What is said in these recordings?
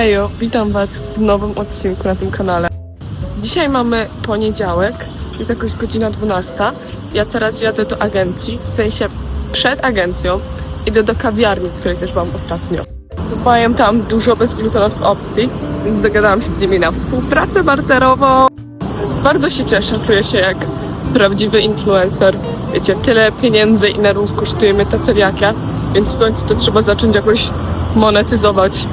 Hejo, witam Was w nowym odcinku na tym kanale. Dzisiaj mamy poniedziałek, jest jakoś godzina 12. Ja teraz jadę do agencji, w sensie przed agencją. Idę do kawiarni, w której też byłam ostatnio. Mają tam dużo bezglutonowych opcji, więc dogadałam się z nimi na współpracę barterową. Bardzo się cieszę, czuję się jak prawdziwy influencer. Wiecie, tyle pieniędzy i nerwów kosztuje mnie ta celiakia, więc w końcu to trzeba zacząć jakoś monetyzować.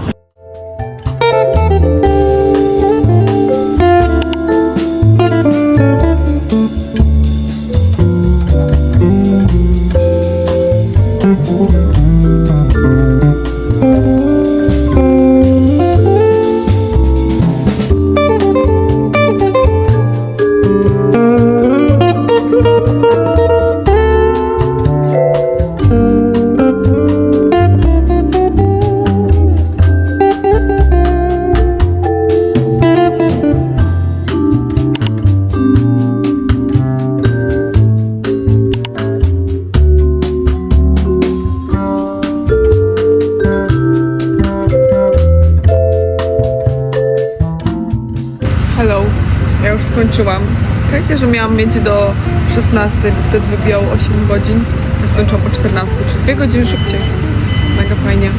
Że miałam mieć do 16, bo wtedy wybijało 8 godzin. Ja skończyłam po 14, czyli 2 godziny szybciej. Mega fajnie.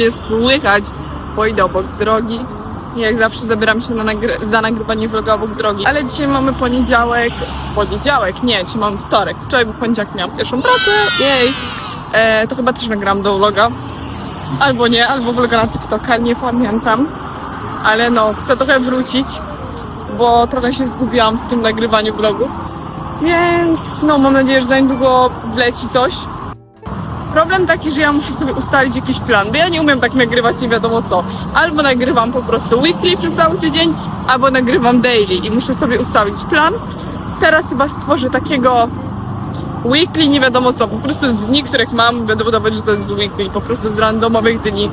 Mnie słychać, bo idę obok drogi. I Jak zawsze zabieram się na nagry- za nagrywanie vloga obok drogi. Ale dzisiaj mamy poniedziałek. Poniedziałek? Nie, dzisiaj mamy wtorek. Wczoraj był poniedziałek, miałam pierwszą pracę. Jej! E, to chyba też nagram do vloga. Albo nie, albo vloga na TikToka, nie pamiętam. Ale no, chcę trochę wrócić, bo trochę się zgubiłam w tym nagrywaniu vlogów. Więc no, mam nadzieję, że za niedługo wleci coś. Problem taki, że ja muszę sobie ustalić jakiś plan, bo ja nie umiem tak nagrywać nie wiadomo co. Albo nagrywam po prostu weekly przez cały tydzień, albo nagrywam daily i muszę sobie ustawić plan. Teraz chyba stworzę takiego weekly nie wiadomo co, po prostu z dni, których mam, będę udawać, że to jest z weekly, po prostu z randomowych dni,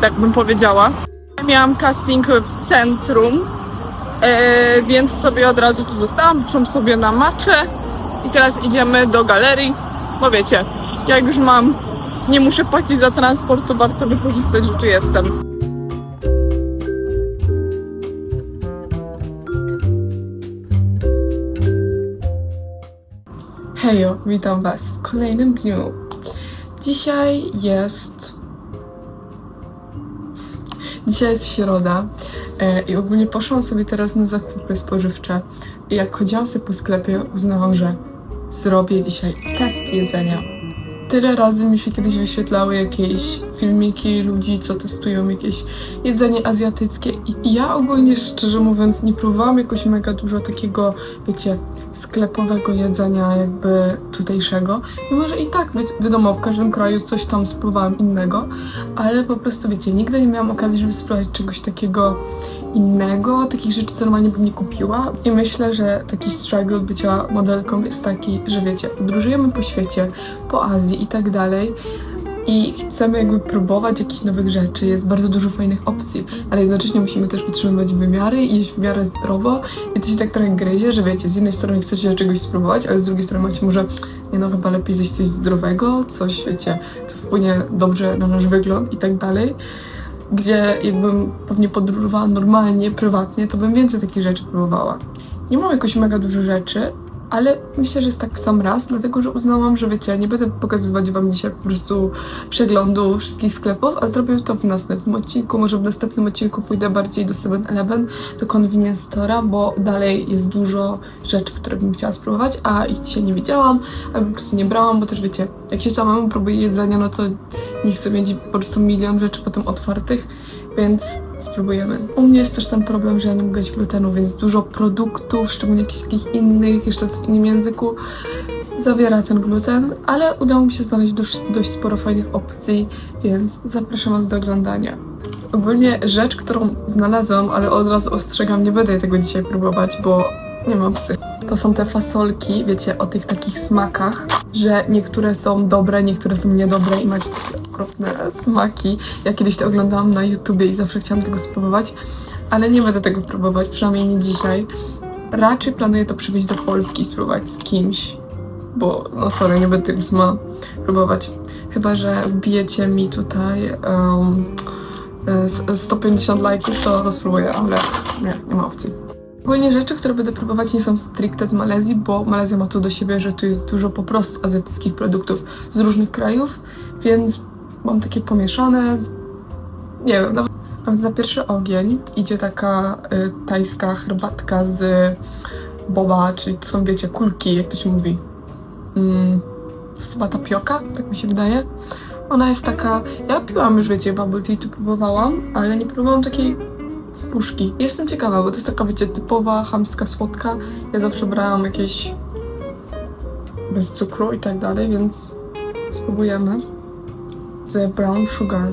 tak bym powiedziała. Miałam casting w centrum, e, więc sobie od razu tu zostałam, poszłam sobie na macze i teraz idziemy do galerii, bo wiecie, jak już mam, nie muszę płacić za transport, to warto wykorzystać, że tu jestem. Hejo, witam Was w kolejnym dniu. Dzisiaj jest. Dzisiaj jest środa e, i ogólnie poszłam sobie teraz na zakupy spożywcze. I jak chodziłam sobie po sklepie, uznałam, że zrobię dzisiaj test jedzenia. Tyle razy mi się kiedyś wyświetlały jakieś filmiki ludzi, co testują jakieś jedzenie azjatyckie i ja ogólnie szczerze mówiąc nie próbowałam jakoś mega dużo takiego, wiecie, sklepowego jedzenia jakby tutejszego. Mimo, że i tak, wi- wiadomo, w każdym kraju coś tam spróbowałam innego, ale po prostu, wiecie, nigdy nie miałam okazji, żeby spróbować czegoś takiego innego, takich rzeczy, co normalnie bym nie kupiła. I myślę, że taki struggle bycia modelką jest taki, że wiecie, podróżujemy po świecie, po Azji i tak dalej. I chcemy jakby próbować jakichś nowych rzeczy, jest bardzo dużo fajnych opcji, ale jednocześnie musimy też utrzymywać wymiary i jeść w miarę zdrowo. I to się tak trochę gryzie, że wiecie, z jednej strony chcecie czegoś spróbować, ale z drugiej strony macie może, nie no, chyba lepiej zjeść coś zdrowego, coś, wiecie, co wpłynie dobrze na nasz wygląd i tak dalej. Gdzie jakbym pewnie podróżowała normalnie, prywatnie, to bym więcej takich rzeczy próbowała. Nie mam jakoś mega dużo rzeczy, ale myślę, że jest tak w sam raz, dlatego że uznałam, że wiecie, nie będę pokazywać wam dzisiaj po prostu przeglądu wszystkich sklepów, a zrobię to w następnym odcinku. Może w następnym odcinku pójdę bardziej do 7-Eleven, do Convenience Store'a, bo dalej jest dużo rzeczy, które bym chciała spróbować, a ich dzisiaj nie widziałam, albo po prostu nie brałam, bo też wiecie, jak się samemu próbuje jedzenia, no to nie chcę mieć po prostu milion rzeczy potem otwartych, więc spróbujemy. U mnie jest też ten problem, że ja nie mogę jeść glutenu, więc dużo produktów, szczególnie jakichś takich innych, jeszcze w innym języku, zawiera ten gluten, ale udało mi się znaleźć dość, dość sporo fajnych opcji, więc zapraszam Was do oglądania. Ogólnie rzecz, którą znalazłam, ale od razu ostrzegam, nie będę tego dzisiaj próbować, bo nie mam psy. To są te fasolki, wiecie, o tych takich smakach, że niektóre są dobre, niektóre są niedobre i macie okropne smaki. Ja kiedyś to oglądałam na YouTubie i zawsze chciałam tego spróbować, ale nie będę tego próbować, przynajmniej nie dzisiaj. Raczej planuję to przywieźć do Polski i spróbować z kimś, bo no sorry, nie będę tego sama próbować. Chyba, że wbijecie mi tutaj um, e, 150 lajków, to, to spróbuję, ale nie, nie ma opcji. Ogólnie rzeczy, które będę próbować nie są stricte z Malezji, bo Malezja ma to do siebie, że tu jest dużo po prostu azjatyckich produktów z różnych krajów, więc mam takie pomieszane. Nie wiem, nawet, nawet za pierwszy ogień idzie taka y, tajska herbatka z boba, czyli to są, wiecie, kulki, jak to się mówi. Mm, to jest chyba tapioka, tak mi się wydaje. Ona jest taka. Ja piłam już, wiecie, bubble tea tu próbowałam, ale nie próbowałam takiej z puszki. Jestem ciekawa, bo to jest taka, wiecie, typowa chamska słodka. Ja zawsze brałam jakieś bez cukru i tak dalej, więc spróbujemy. Z brown sugar.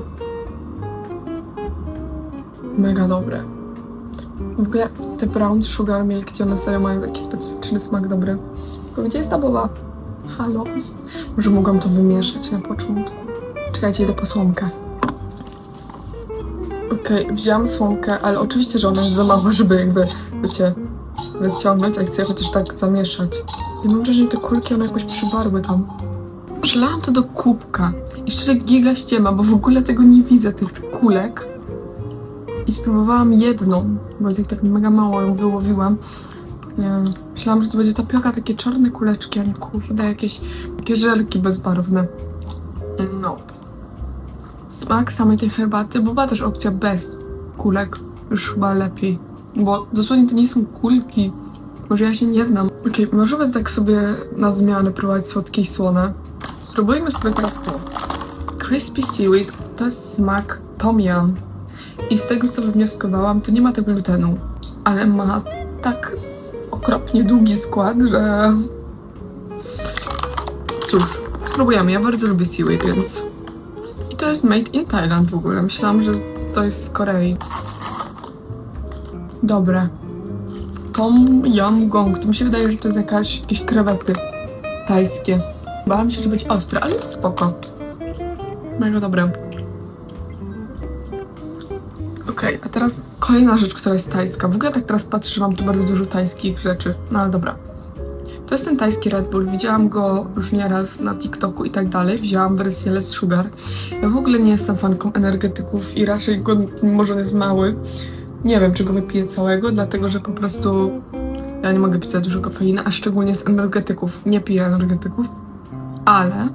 Mega dobre. W ogóle te brown sugar milk tea, one serio mają taki specyficzny smak dobry. Gdzie jest ta boba? Halo? Może mogłam to wymieszać na początku. Czekajcie, idę po słomkę. Okej, wzięłam słomkę, ale oczywiście, że ona jest za mała, żeby jakby, wiecie, wyciągnąć, a chcę chociaż tak zamieszać. I mam wrażenie, że te kulki one jakoś przybarły tam. Przelałam to do kubka i szczerze giga ściema, bo w ogóle tego nie widzę, tych kulek. I spróbowałam jedną, bo jest ich tak mega mało, ją wyłowiłam. Nie myślałam, że to będzie tapioka, takie czarne kuleczki, ale kurde, jakieś takie żelki bezbarwne. No. Smak samej tej herbaty, bo była też opcja bez kulek, już chyba lepiej. Bo dosłownie to nie są kulki. Może ja się nie znam. Okej, możemy tak sobie na zmianę próbować słodkie i słone. Spróbujmy sobie teraz to. Crispy Seaweed to jest smak tom yum. I z tego co wywnioskowałam, to nie ma tego glutenu, ale ma tak okropnie długi skład, że... Cóż, spróbujemy. Ja bardzo lubię seaweed, więc... I to jest made in Thailand w ogóle. Myślałam, że to jest z Korei. Dobre. Tom Yum Gong. To mi się wydaje, że to jest jakaś, jakieś krewety tajskie. Bałam się, że będzie ostre, ale jest spoko. Mega dobre. Okej, a teraz kolejna rzecz, która jest tajska. W ogóle tak teraz patrzę, że mam tu bardzo dużo tajskich rzeczy. No ale dobra. To jest ten tajski Red Bull. Widziałam go już nieraz na TikToku i tak dalej. Wzięłam wersję Less Sugar. Ja w ogóle nie jestem fanką energetyków i raczej go, mimo że on jest mały, nie wiem, czy go wypiję całego, dlatego że po prostu ja nie mogę pić za dużo kofeiny, a szczególnie z energetyków. Nie piję energetyków, ale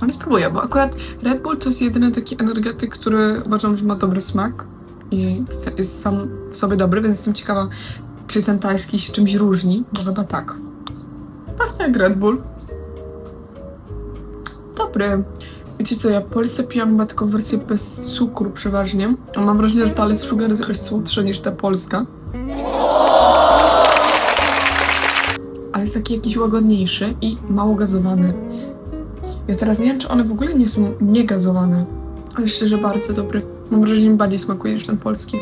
ale spróbuję, bo akurat Red Bull to jest jedyny taki energetyk, który uważam, że ma dobry smak i jest sam w sobie dobry, więc jestem ciekawa, czy ten tajski się czymś różni, bo chyba tak. Pachnie jak Red Bull. Dobry. Wiecie co, ja w Polsce pijam chyba taką wersję bez cukru przeważnie. A mam wrażenie, że ta Less Sugar jest jakaś słodsza niż ta polska. Ale jest taki jakiś łagodniejszy i mało gazowany. Ja teraz nie wiem, czy one w ogóle nie są niegazowane, ale szczerze bardzo dobry. Mam wrażenie, że bardziej smakuje niż ten polski.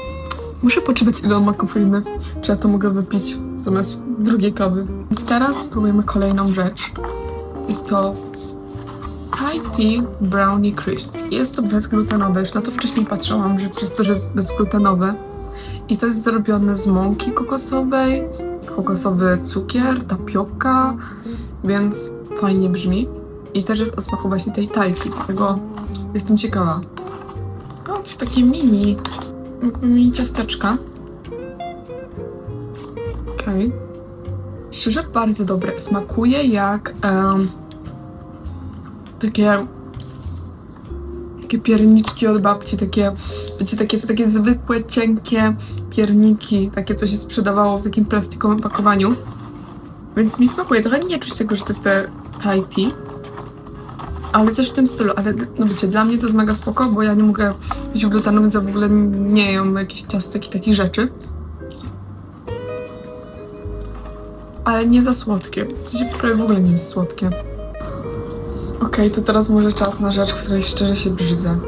Muszę poczytać, ile on ma kofeiny. Czy ja to mogę wypić zamiast drugiej kawy. Więc teraz spróbujemy kolejną rzecz. Jest to Thai Tea Brownie Crisp. Jest to bezglutenowe. Już na to wcześniej patrzyłam, że przez to, że jest bezglutenowe. I to jest zrobione z mąki kokosowej, kokosowy cukier, tapioka, więc fajnie brzmi. I też jest o smaku właśnie tej tajki, dlatego jestem ciekawa. O, to jest takie mini, mini ciasteczka. Okej. Szczerze bardzo dobre. Smakuje jak em, takie takie pierniczki od babci, takie, wiecie, takie, takie zwykłe, cienkie pierniki, takie, co się sprzedawało w takim plastikowym pakowaniu. Więc mi smakuje. Trochę nie czuć tego, że to jest te Thai tea. Ale coś w tym stylu, ale no wiecie, dla mnie to jest mega spoko, bo ja nie mogę pić glutenu, więc ja w ogóle nie jem jakichś ciastek i takich rzeczy. Ale nie za słodkie. W sensie prawie w ogóle nie jest słodkie. Okej, to teraz może czas na rzecz, której szczerze się brzydzę.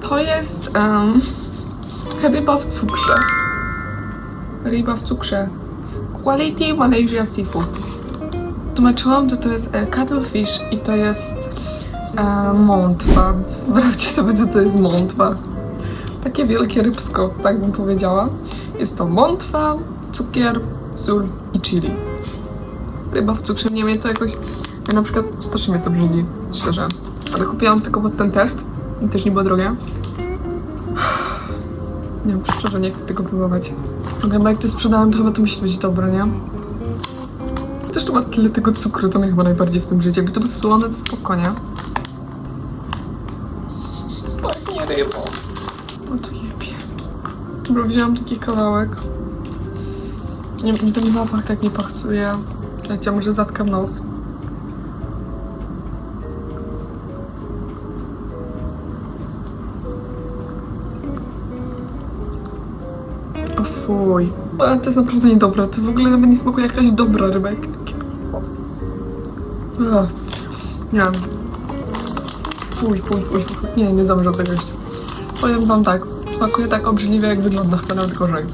To jest um, ryba w cukrze. Ryba w cukrze. Quality Malaysia Seafood. Tłumaczyłam, to to jest e, cuttlefish i to jest e, mątwa. Sprawdźcie sobie, co to jest mątwa. Takie wielkie rybsko, tak bym powiedziała. Jest to mątwa, cukier, sól i chili. Ryba w cukrze, nie mnie to jakoś... Ja na przykład strasznie mnie to brzydzi, szczerze. Ale kupiłam tylko pod ten test i też nie było drogie. Nie wiem, szczerze nie chcę tego próbować. Okej, bo jak to sprzedałam, to chyba to musi być dobre, nie? Też to ma tyle tego cukru, to mnie chyba najbardziej w tym życiu. Jakby to było słone, to spoko, nie? Pachnie rybą. No to jebie. Dobra, wzięłam taki kawałek. Nie, mi ten zapach tak nie pasuje. Czekajcie, może zatkam nos. O fuj. To jest naprawdę niedobre. To w ogóle nawet nie smakuje jakaś dobra ryba. Nie wiem. Fuj, fuj, fuj, fuj. Nie, nie zamierzam tego jeść. Powiem wam tak. Smakuje tak obrzydliwie, jak wygląda. Chyba nawet gorzej.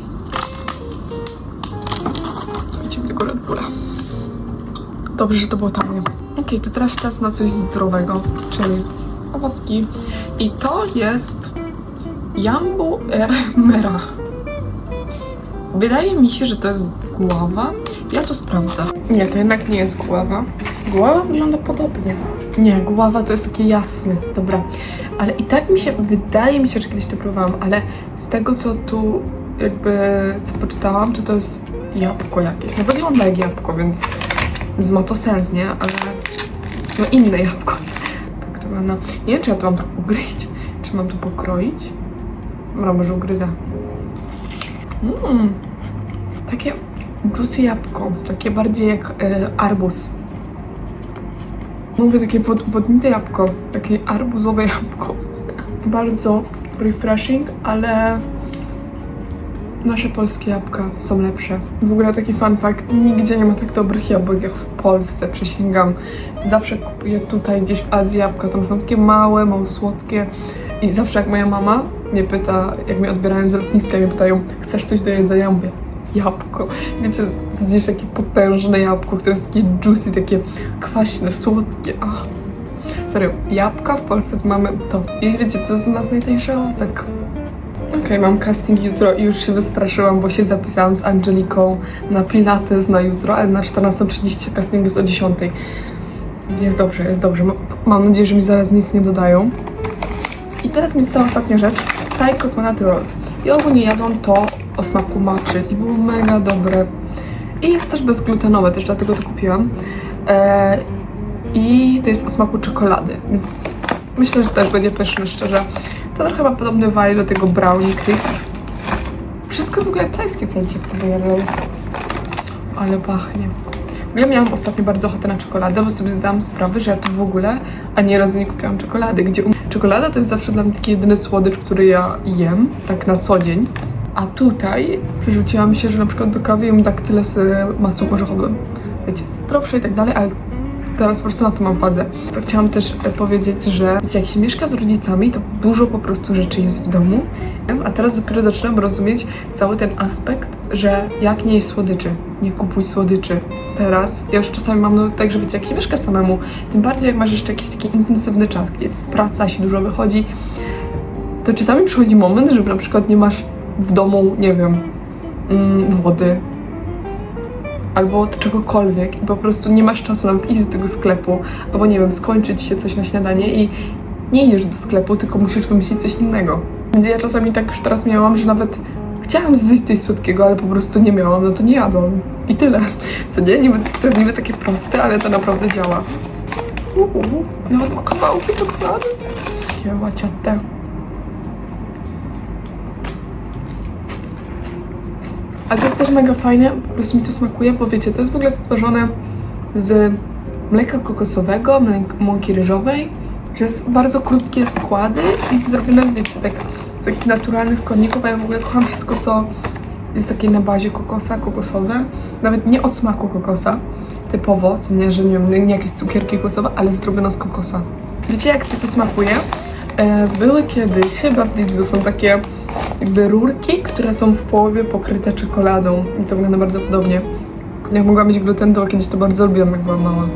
Idziemy tego Red Bulla. Dobrze, że to było tanie. Okej, to teraz czas na coś zdrowego, czyli owocki. I to jest Jambu Er Merach. Wydaje mi się, że to jest głowa. Ja to sprawdzę. Nie, to jednak nie jest głowa. Głowa wygląda podobnie. Nie, głowa to jest takie jasne. Dobra. Ale i tak mi się, wydaje mi się, że kiedyś to próbowałam, ale z tego, co tu jakby, co poczytałam, to to jest jabłko jakieś. No wygląda jak jabłko, więc, ma to sens, nie? Ale no inne jabłko. Tak to wygląda. Nie wiem, czy ja to mam tak ugryźć, czy mam to pokroić. Dobra, może ugryzę. Mmm. Takie juicy jabłko. Takie bardziej jak e, arbuz. Mówię takie wod, wodnite jabłko. Takie arbuzowe jabłko. Bardzo refreshing, ale nasze polskie jabłka są lepsze. W ogóle taki fun fact, nigdzie nie ma tak dobrych jabłek jak w Polsce, przysięgam. Zawsze kupuję tutaj gdzieś w Azji jabłka, tam są takie małe, mało słodkie i zawsze jak moja mama mnie pyta, jak mnie odbierają z lotniska, mnie pytają, chcesz coś do jedzenia? Ja mówię, jabłko. Wiecie, gdzieś takie potężne jabłko, które jest takie juicy, takie kwaśne, słodkie. Ach. Serio, jabłka w Polsce mamy to. I wiecie, to jest u nas najtańszy owocek. Okej, mam casting jutro i już się wystraszyłam, bo się zapisałam z Angeliką na pilates na jutro, ale na 14.30 casting jest o 10.00. Jest dobrze, jest dobrze. Ma- Mam nadzieję, że mi zaraz nic nie dodają. I teraz mi została ostatnia rzecz. Thai Coconut Rolls. I ogólnie jadłam to o smaku maczy i było mega dobre. I jest też bezglutenowe, też dlatego to kupiłam. E, I to jest o smaku czekolady, więc myślę, że też będzie pyszne, szczerze. To trochę ma podobny vibe do tego brownie crisp. Wszystko w ogóle tajskie, co dzisiaj próbuję, ale... pachnie. W ogóle miałam ostatnio bardzo ochotę na czekoladę, bo sobie zdałam sprawę, że ja tu w ogóle ani razu nie kupiłam czekolady, gdzie. Czekolada to jest zawsze dla mnie taki jedyny słodycz, który ja jem, tak na co dzień. A tutaj przerzuciłam się, że na przykład do kawy jem daktyle z masłem orzechowym. Wiecie, zdrowsze i tak dalej, ale teraz po prostu na to mam fazę. Co chciałam też e, powiedzieć, że wiecie, jak się mieszka z rodzicami, to dużo po prostu rzeczy jest w domu. A teraz dopiero zaczynam rozumieć cały ten aspekt, że jak nie jest słodyczy, nie kupuj słodyczy. Teraz ja już czasami mam nawet tak, że wiecie, jak się mieszka samemu, tym bardziej jak masz jeszcze jakiś taki intensywny czas, gdzie jest praca, się dużo wychodzi, to czasami przychodzi moment, że na przykład nie masz w domu, nie wiem, mm, wody, albo od czegokolwiek i po prostu nie masz czasu nawet iść do tego sklepu, albo nie wiem, skończyć się coś na śniadanie i nie idziesz do sklepu, tylko musisz wymyślić coś innego. Więc ja czasami tak już teraz miałam, że nawet chciałam zjeść coś słodkiego, ale po prostu nie miałam, no to nie jadłam. I tyle. Co nie? Niby, to jest niby takie proste, ale to naprawdę działa. Uuu, nawet ma kawałki czekolady. Jęła ciotę. A to jest też mega fajne, prostu mi to smakuje, bo wiecie, to jest w ogóle stworzone z mleka kokosowego, mąki ryżowej, jest bardzo krótkie składy i zrobione wiecie, tak, z takich naturalnych składników, a ja w ogóle kocham wszystko, co jest takie na bazie kokosa, kokosowe, nawet nie o smaku kokosa, typowo, co nie, że nie wiem, nie jakieś cukierki kokosowe, ale zrobione z kokosa. Wiecie, jak ci to smakuje? E, były kiedyś, chyba w Lidlu są takie jakby rurki, które są w połowie pokryte czekoladą i to wygląda bardzo podobnie. Jak mogła mieć gluten, to kiedyś to bardzo lubiłam, jak byłam mała.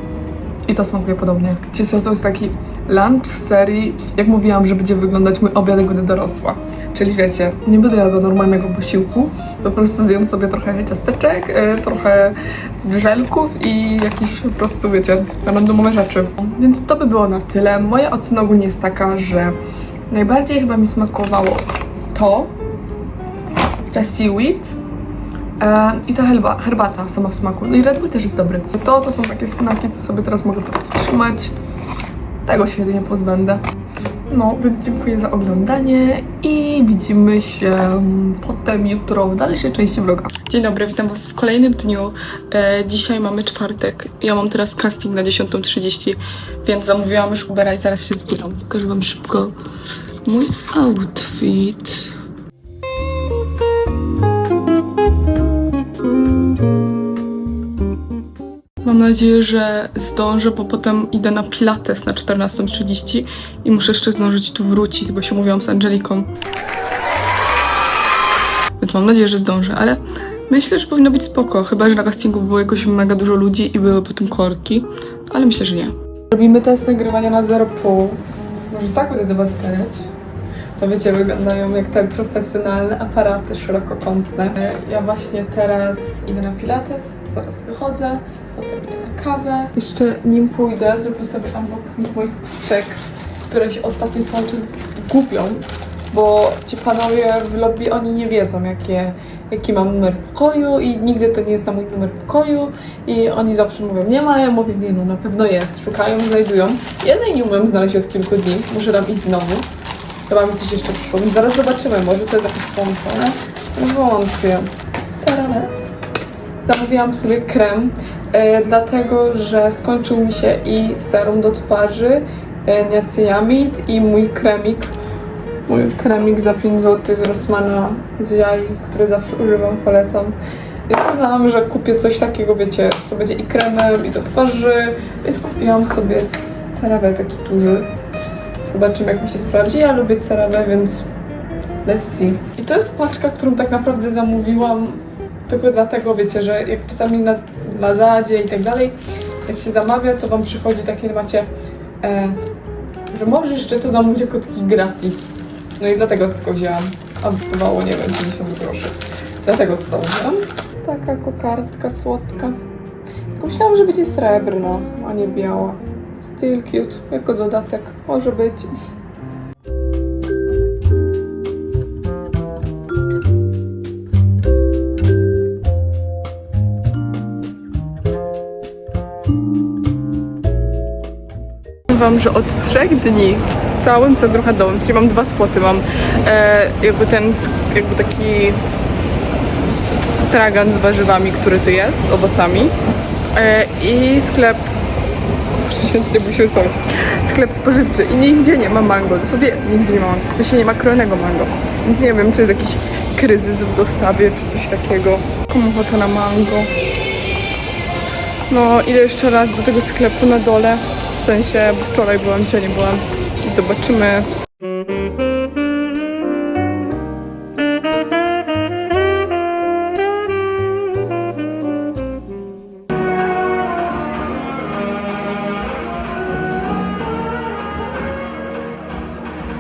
I to smakuje podobnie. Wiecie co, to jest taki lunch serii, jak mówiłam, że będzie wyglądać mój obiad, będę dorosła. Czyli wiecie, nie będę jadła normalnego posiłku, po prostu zjem sobie trochę ciasteczek, e, trochę z żelków i jakieś po prostu, wiecie, randomowe rzeczy. Więc to by było na tyle. Moja ocena ogólnie jest taka, że najbardziej chyba mi smakowało to, ta seaweed, I ta herba, herbata sama w smaku. No i Red Bull też jest dobry. To to są takie snaki, co sobie teraz mogę trzymać. Tego się jedynie pozbędę. No, więc dziękuję za oglądanie i widzimy się potem jutro w dalszej części vloga. Dzień dobry, witam Was w kolejnym dniu. E, dzisiaj mamy czwartek. Ja mam teraz casting na 10.30, więc zamówiłam już Ubera i zaraz się zbieram. Pokażę Wam szybko mój outfit. Mam nadzieję, że zdążę, bo potem idę na pilates na 14.30 i muszę jeszcze zdążyć tu wrócić, bo się mówiłam z Angeliką. Więc mam nadzieję, że zdążę, ale myślę, że powinno być spoko, chyba, że na castingu było jakoś mega dużo ludzi i były potem korki, ale myślę, że nie. Robimy test nagrywania na 0,5. Może tak będę zganiać? To wiecie, wyglądają jak te profesjonalne aparaty szerokokątne. Ja właśnie teraz idę na pilates, zaraz wychodzę, potem idę na kawę. Jeszcze nim pójdę, zrobię sobie unboxing moich paczek, które się ostatnio cały czas gubią, bo ci panowie w lobby, oni nie wiedzą, jakie, jaki mam numer pokoju i nigdy to nie jest na mój numer pokoju i oni zawsze mówią, nie ma, ja mówię, nie no, na pewno jest, szukają, znajdują. Jednej nie umiem znaleźć od kilku dni, muszę tam iść znowu. Chyba mi coś jeszcze więc zaraz zobaczymy, może to jest jakieś połączone. Wątpię. Sarale. Zamówiłam sobie krem, e, dlatego że skończył mi się i serum do twarzy, e, i mój kremik. Mój kremik za 5 zł z Rossmana z jaj, który zawsze używam, polecam. Więc uznałam, że kupię coś takiego, wiecie, co będzie i kremem, i do twarzy, więc kupiłam sobie CeraVe taki duży. Zobaczymy, jak mi się sprawdzi. Ja lubię cerawę, więc let's see. I to jest paczka, którą tak naprawdę zamówiłam tylko dlatego, wiecie, że jak czasami na Lazadzie i tak dalej, jak się zamawia, to wam przychodzi takie, macie, e, że możesz jeszcze to zamówić jako taki gratis. No i dlatego tylko wzięłam. A kosztowało, nie wiem, 50 groszy. Dlatego to zamówiłam. Taka kokardka słodka. Tylko myślałam, że będzie srebrna, a nie biała. Still cute, jako dodatek. Może być. Wam, że od trzech dni całym centrum handlowym, czyli mam dwa spoty, mam e, jakby ten, jakby taki stragan z warzywami, który tu jest, z owocami e, i sklep Święty musi wysłać. Sklep spożywczy i nigdzie nie ma mango. Dosłownie nigdzie nie ma mango. W sensie nie ma krojonego mango. Więc nie wiem, czy jest jakiś kryzys w dostawie, czy coś takiego. Komu na mango? No, idę jeszcze raz do tego sklepu na dole. W sensie, bo wczoraj byłam, dzisiaj nie byłam. Zobaczymy,